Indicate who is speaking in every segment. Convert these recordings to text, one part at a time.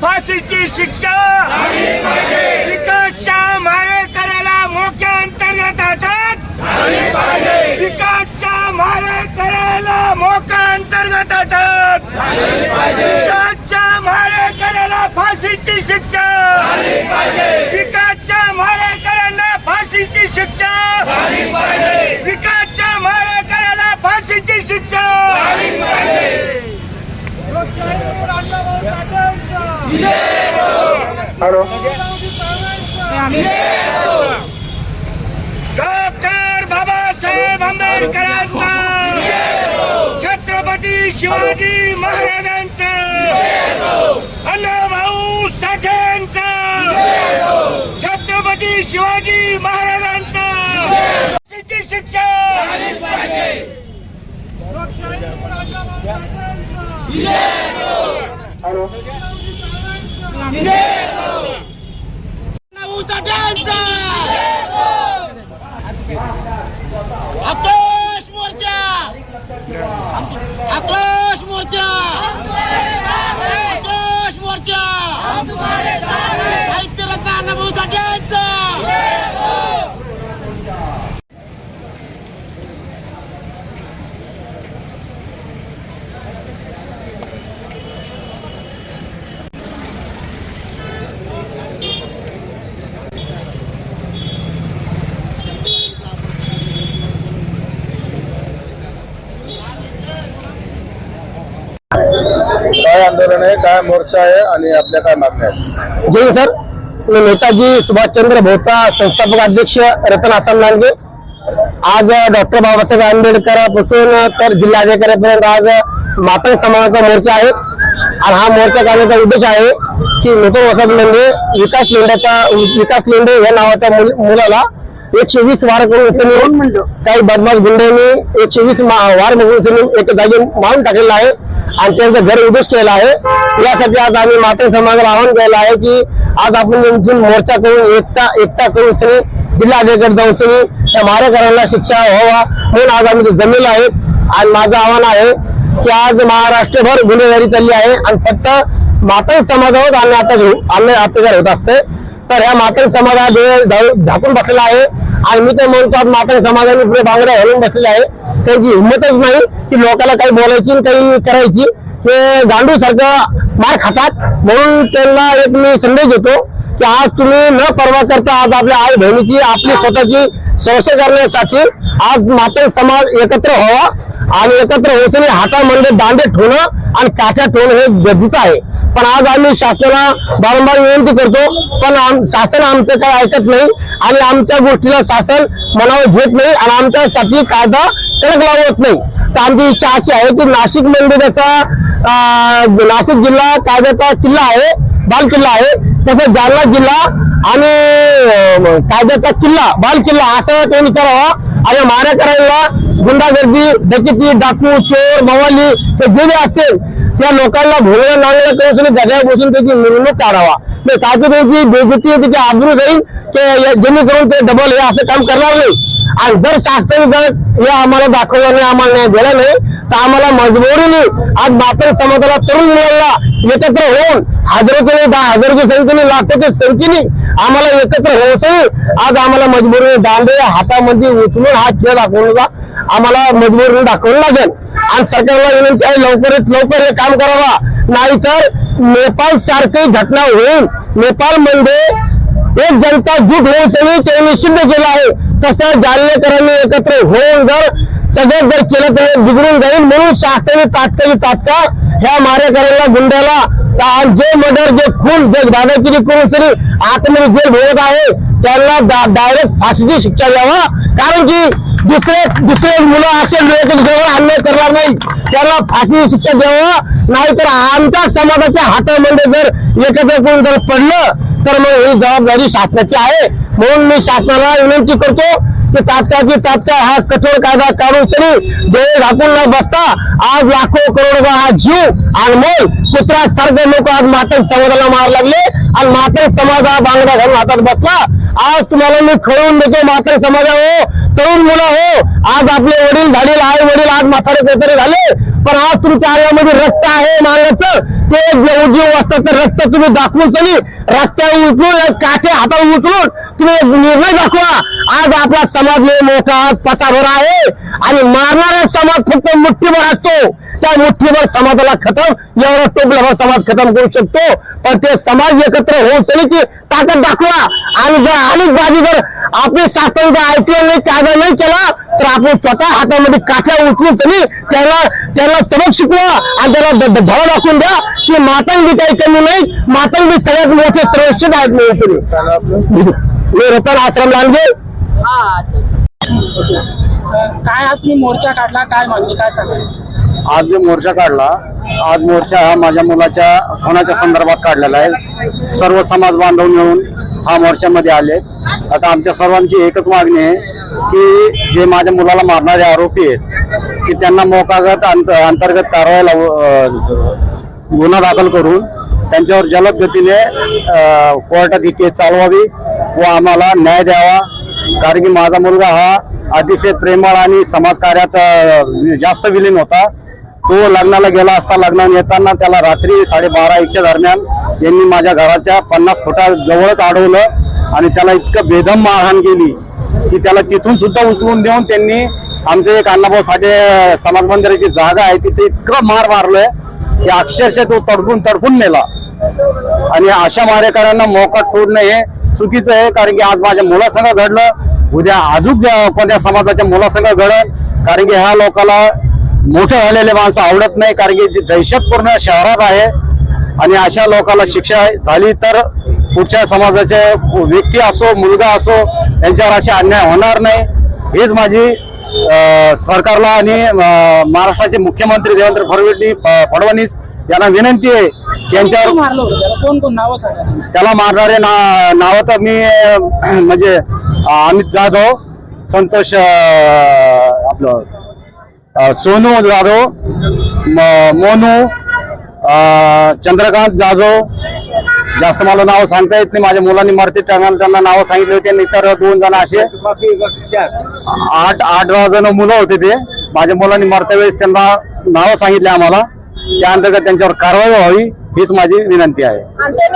Speaker 1: फाशीची शिक्षा विकासच्या मारेकऱ्याला मोक्या अंतर्गत अटक विकासच्या मारेकऱ्याला मोक्या अंतर्गत अटक विकासच्या मारेकऱ्याला फाशीची शिक्षा विकासच्या मारेकऱ्यांना फाशीची शिक्षा विकासच्या मारेकऱ्याला फाशीची शिक्षा डॉक्टर बाबासाहेब आंबेडकरांचा छत्रपती शिवाजी महाराजांचा अण्णाभाऊ साठ्यांचा छत्रपती शिवाजी महाराजांचा शिक्षा.
Speaker 2: आक्रोश मोर्चा आक्रोश मोर्चा आक्रोश मोर्चा साहित्य रत्न अण्णाभाऊ साठेंचा
Speaker 3: काय आंदोलन आहे काय मोर्चा आहे आणि आपल्या काय मागण्या आहेत?
Speaker 4: जय सर मी नेताजी सुभाषचंद्र भोसला संस्थापक अध्यक्ष रतन आसाम लांडगे आज डॉक्टर बाबासाहेब आंबेडकरापासून तर जिल्हाधिकाऱ्यापर्यंत आज मातंग समाजाचा मोर्चा आहे. आणि हा मोर्चा काढण्याचा उद्देश आहे की नूतन वसाहतीमध्ये विकास लेंड्याचा विकास लेंडे या नावाच्या मुल- मुलाला एकशे वीस वार करून काही बदमाश गुंडांनी एकशे वीस वार करून उसळून एक जागी मारून टाकलेला आहे. आणि त्यांचं घर उद्देश केलं आहे. यासाठी आज आम्ही माते समाजाला आवाहन केलं आहे की आज आपण नेमकी मोर्चा करून एकता एकता करून सगळी जिल्हाधिकारी जाऊन सगळी त्या मारेकऱ्यांना शिक्षा व्हावा म्हणून आज आम्ही इथे जमलेलो आहेत आणि माझं आव्हान आहे की आज महाराष्ट्रभर गुन्हेगारी चालली आहे आणि फक्त मातंग समाजावर आम्ही आता अन्य अत्याचार होत असते. तर ह्या मातंग समाज झाकून- बसलेला आहे. आणि मी तर म्हणतो आज मातंग समाजाने पुढे बांगड्या घालून बसलेले आहे. त्यांची हिंमतच नाही. की लोकांना काही बोलायची आणि काही करायची. ते गांडू सारखं मार खातात. म्हणून त्यांना एक मी संदेश देतो की आज तुम्ही न परवा करता आज आपल्या आई बहिणीची आपली स्वतःची संरक्षण करण्यासाठी आज माते समाज एकत्र व्हावा आणि एकत्र होऊन हातामध्ये दांडे ठेवणं आणि काठ्या ठेवणं हे गरजेचं आहे. पण आज आम्ही शासनाला वारंवार विनंती करतो पण आम- शासन आमचं काय ऐकत नाही आणि आमच्या गोष्टीला शासन मनावर घेत नाही आणि आमच्यासाठी कायदा कडक लावत नाही. तर आमची इच्छा अशी आहे की नाशिक मंदिर जसा नाशिक जिल्हा कायद्याचा किल्ला आहे बाल किल्ला आहे. तसं जालना जिल्हा आणि कायद्याचा किल्ला बाल किल्ला असं त्यांनी करावा आणि माऱ्या गुंडागर्दी डकिती डाकू चोर मवाली हे जे असतील त्या लोकांना भोगण्या लागल्या करून तुम्ही बसून त्याची निवडणूक काढावा. नाही ताकि त्याची बेजती आहे, त्याची आबरू जाईल. ते जेणेकरून ते डबल हे असं काम करणार नाही. आणि जर शासनाने जर हे आम्हाला दाखवलं नाही आम्हाला न्याय दिला नाही तर आम्हाला मजबुरीने आज मातंग समाजाला तरुण मुलांना एकत्र होऊन हजारोचे दहा हजारोच्या संख्येने लाखोच्या संख्येने आम्हाला एकत्र होऊन आज आम्हाला मजबुरीने दांडे हातामध्ये उचलून हा खेळ दाखवण्याचा आम्हाला मजबुरीने दाखवलं लागेल. आणि सरकारला विनंती आहे लवकरात लवकर हे काम करावा. नाहीतर नेपाळ सारखी घटना होईल. नेपाळमध्ये म्हणजे एक जनता जुट होऊन सगळी त्यांनी सिद्ध केलं आहे. तसं जालनेकरांनी एकत्र होऊन जर सगळं जर केलं तर बिघडून जाईल म्हणून शासनाने तात्काळी तात्काळ ह्या मारेकऱ्यांना गुंड्याला जे मर्डर जे खून जे दादागिरी करून सरी आतमध्ये जेल भोगत आहे त्यांना डायरेक्ट फाशीची शिक्षा द्यावा. कारण की दुसरे दुसरे मुलं असे लोक जवळ अन्याय करणार नाही त्यांना फाशीची शिक्षा द्यावा. नाहीतर आमच्या समाजाच्या हातामध्ये जर एकत्र करून जर पडलं तर मग ही जबाबदारी शासनाची आहे. म्हणून मी शासनाला विनंती करतो की तात्काळची तात्काळ हा कठोर कायदा काढून सरी डोळे झाकून न बसता आज लाखो करोड हा जीव अनमोल कुत्र्यासारखे लोक आज मातंग समाजाला मार लागले आणि मातंग समाज हा बांगडा घालून हातात बसला. आज तुम्हाला मी खळून देतो मातंग समाजा हो तरुण मुलं हो. आज आपले वडील झालेले आई वडील आज म्हातारे कोतरे झाले. पण आज तुमच्या अंगामध्ये रक्त आहे मांगाचं ते जे असतात ते रक्त तुम्ही दाखवून सनी रस्त्यावर उचलून काठे हातावर उचलून तुम्ही एक निर्णय दाखवा. आज आपला समाज मोठा पसाभर आहे. आणि मारणारा समाज फक्त मुठ्ठीभर असतो. त्या मुठ्ठीभर समाजाला खतम एवढा टोपल्याभर समाज खतम करू शकतो. पण ते समाज एकत्र होऊन सनीची ताकद दाखवा. आणि जर अनेक बाजी जर आपले शासन जर ऐकलं नाही कायदा नाही केला तर आपण स्वतः हातामध्ये काठ्या उचलून सनी त्याला त्याला सबक शिकवा आणि त्याला धडा दाखवून द्या की मातंगी काही कमी नाही. मातंगी सगळ्यात मोठे सर्वोच्च आहेत नाही तरी मी रतन आश्रम लांडगे.
Speaker 5: काय आज तुम्ही मोर्चा काढला? काय मागणी काय सांगा
Speaker 3: आज जो मोर्चा काढला आज मोर्चा हा माझ्या मुलाच्या होण्याच्या संदर्भात काढलेला आहे. सर्व समाज बांधव मिळून हा मोर्चामध्ये आले. आता आमच्या सर्वांची एकच मागणी आहे की जे माझ्या मुलाला मारणारे आरोपी आहेत की त्यांना मोकागत अंत अंतर्गत कारवाईला गुन्हा दाखल करून त्यांच्यावर जलद गतीने कोर्टात ही केस चालवावी व आम्हाला न्याय द्यावा. कारण की माझा मुलगा हा अतिशय प्रेमळ आणि समाजकार्यात जास्त विलीन होता. तो लग्नाला गेला असता लग्नाला येताना त्याला रात्री साडेबारा एकच्या दरम्यान यांनी माझ्या घराच्या पन्नास फुटाजवळच अडवलं आणि त्याला इतकं बेदम मारहाण केली की त्याला तिथून सुद्धा उचलून देऊन त्यांनी आमचे एक अण्णाभाऊ साठे समाज मंदिराची जागा आहे तिथे इतकं मार मारलंय की अक्षरशः तो तडफून तडफून नेला. आणि अशा मारेकऱ्यांना मोकाट सोडणं हे चुकीचं आहे कारण की आज माझ्या मुलासंग घडलं उद्या अजून कोणत्या समाजाच्या मुलासंग घडल कारण की ह्या लोकाला मोठे झालेले माणसं आवडत नाही कारण की जी दहशतपूर्ण शहरात आहे आणि अशा लोकांना शिक्षा झाली तर पुढच्या समाजाचे व्यक्ती असो मुलगा असो यांच्यावर असे अन्याय होणार नाही. हेच माझी सरकारला आणि महाराष्ट्राचे मुख्यमंत्री देवेंद्र फडणवीस फडणवीस यांना विनंती आहे की यांच्यावर
Speaker 5: कोण मारलं होतं त्याला? कोण कोण नावं सांगा.
Speaker 3: त्याला मारणारे ना नाव तर मी म्हणजे अमित जाधव संतोष अं, आपलं अं, सोनू जाधव म- मोनू अं, चंद्रकांत जाधव जास्त मला नाव सांगता येत नाही. माझ्या मुलांनी मरते टायमाला त्यांना नावं सांगितले होते आणि इतर दोन जण असे आठ आठ दहा जण मुलं होते ते. माझ्या मुलांनी मरत्या वेळेस त्यांना नावं सांगितले आम्हाला. त्या अंतर्गत त्यांच्यावर कारवाई व्हावी. हीच माझी विनंती आहे.
Speaker 6: आमच्या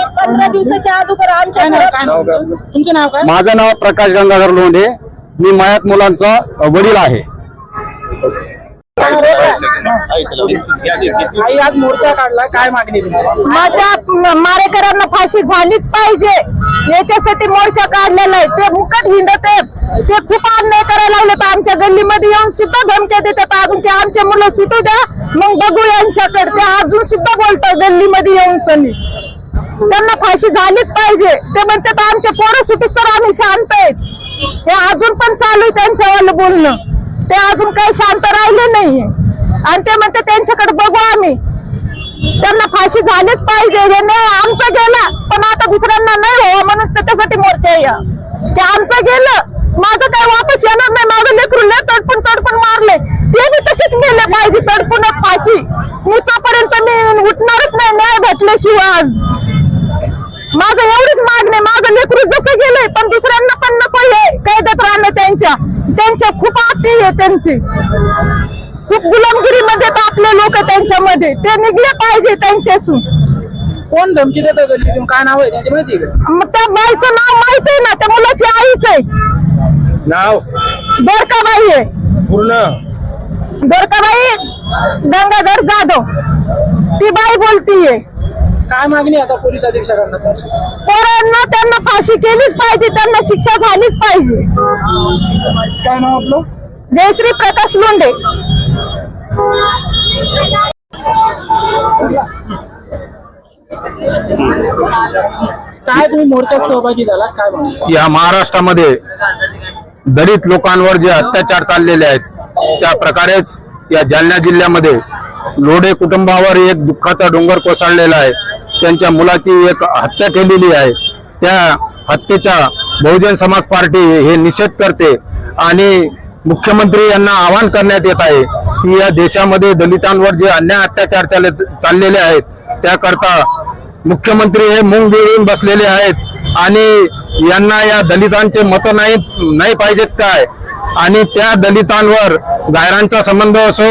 Speaker 3: माझं नाव प्रकाश गंगाधर लोंढे. मी मयात मुलांचा वडील आहे.
Speaker 5: आई आज मोर्चा काढला. काय मागणी
Speaker 6: माझ्या मारेकरांना फाशी झालीच पाहिजे. याच्यासाठी मोर्चा काढलेला आहे. ते मुकट हिंडत ते खूप अन्याय करायला लागले तर आमच्या गल्लीमध्ये येऊन सुद्धा धमक्या देतात. अजून ते आमचे मुलं सुटू द्या. मग बघू यांच्याकडे. ते अजून सुद्धा बोलतात गल्लीमध्ये येऊन सनी. त्यांना फाशी झालीच पाहिजे. ते म्हणतात आमचे पोरं सुटीस तर आम्ही शांत आहेत. हे अजून पण चालू आहे त्यांच्यावालं बोलणं. ते अजून काही शांत राहिले नाहीये आणि ते म्हणते त्यांच्याकडे बघू आम्ही. त्यांना फाशी झालीच पाहिजे. हे नाही आमचं गेलं पण आता दुसऱ्यांना नाही हो म्हणून त्याच्यासाठी मोर्चा या. ते आमचं गेलं. माझं काय वापस येणार नाही. माझं लेकरू लय तसेच गेले पाहिजे तडपूनच फाशी. मी तोपर्यंत मी उठणारच नाही न्याय भेटल्याशिवाय आज. माझं एवढीच मागणी. माझं लेकरू जसं गेलंय पण दुसऱ्यांना पण नको हे. कैद्यात राहणं त्यांच्या. त्यांच्या खूप आती आहे त्यांची. खूप गुलामगिरीमध्ये आपले लोक त्यांच्यामध्ये. ते निघले पाहिजे त्यांच्यासून.
Speaker 5: कोण धमकी देतं गल्लीतून? काय नाव आहे त्यांची माहिती आहे का?
Speaker 6: मग त्या बाईचं नाव माहीत आहे ना? त्या मुलाची आईच आहे.
Speaker 3: नाव?
Speaker 6: गोरकाबाई आहे.
Speaker 3: पूर्ण?
Speaker 6: गोरकाबाई गंगाधर जाधव. ती बाई बोलतीये.
Speaker 5: काय मागणी आता पोलीस अधीक्षकांना?
Speaker 6: पोरांना त्यांना फाशी केलीच पाहिजे त्यांना शिक्षा झालीच पाहिजे.
Speaker 5: काय नाव आपलं?
Speaker 6: जयश्री प्रकाश लोंढे.
Speaker 5: काय तुम्ही मोर्चात सहभागी झाला? काय
Speaker 7: या महाराष्ट्रामध्ये दलित लोकांवर जे अत्याचार चाललेले आहेत त्या प्रकारेच या जालना जिल्ह्यामध्ये लोढे कुटुंबावर एक दुःखाचा डोंगर कोसळलेला आहे. त्यांच्या मुलाची एक हत्या केलेली आहे. त्या हत्येचा बहुजन समाज पार्टी हे निषेध करते आणि मुख्यमंत्री यांना आवाहन करण्यात येत आहे की या देशामध्ये दलितांवर जे अन्याय अत्याचार चालत चाललेले आहेत त्याकरता मुख्यमंत्री हे मुंग गिळून बसलेले आहेत आणि यांना या दलितांचे मत नाही नाही पाहिजेत काय? आणि त्या दलितांवर गायरांचा संबंध असो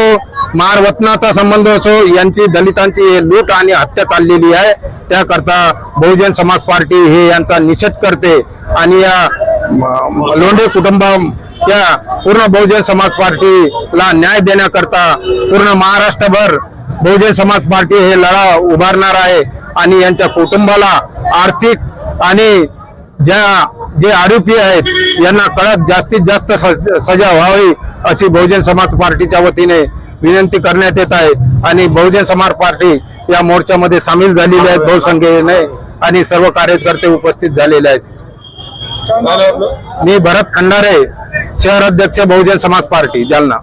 Speaker 7: मारवतनाचा संबंध असो यांची दलितांची लूट आणि हत्या चाललेली आहे. त्याकरता बहुजन समाज पार्टी हे यांचा निषेध करते आणि या लोंढे कुटुंबाच्या पूर्ण बहुजन समाज पार्टीला न्याय देण्याकरता पूर्ण महाराष्ट्रभर बहुजन समाज पार्टी हे लढा उभारणार आहे. आणि यांच्या कुटुंबाला आर्थिक आणि ज्या जे आरोपी आहेत यांना कडक जास्तीत जास्त सजा व्हावी अशी बहुजन समाज पार्टीच्या वतीने विनंती करण्यात येत आहे. आणि बहुजन समाज पार्टी या मोर्चामध्ये सामील झालेली आहेत बहुसंख्येने आणि सर्व कार्यकर्ते उपस्थित झालेले आहेत. मी भरत खंडारे शहर अध्यक्ष बहुजन समाज पार्टी जालना.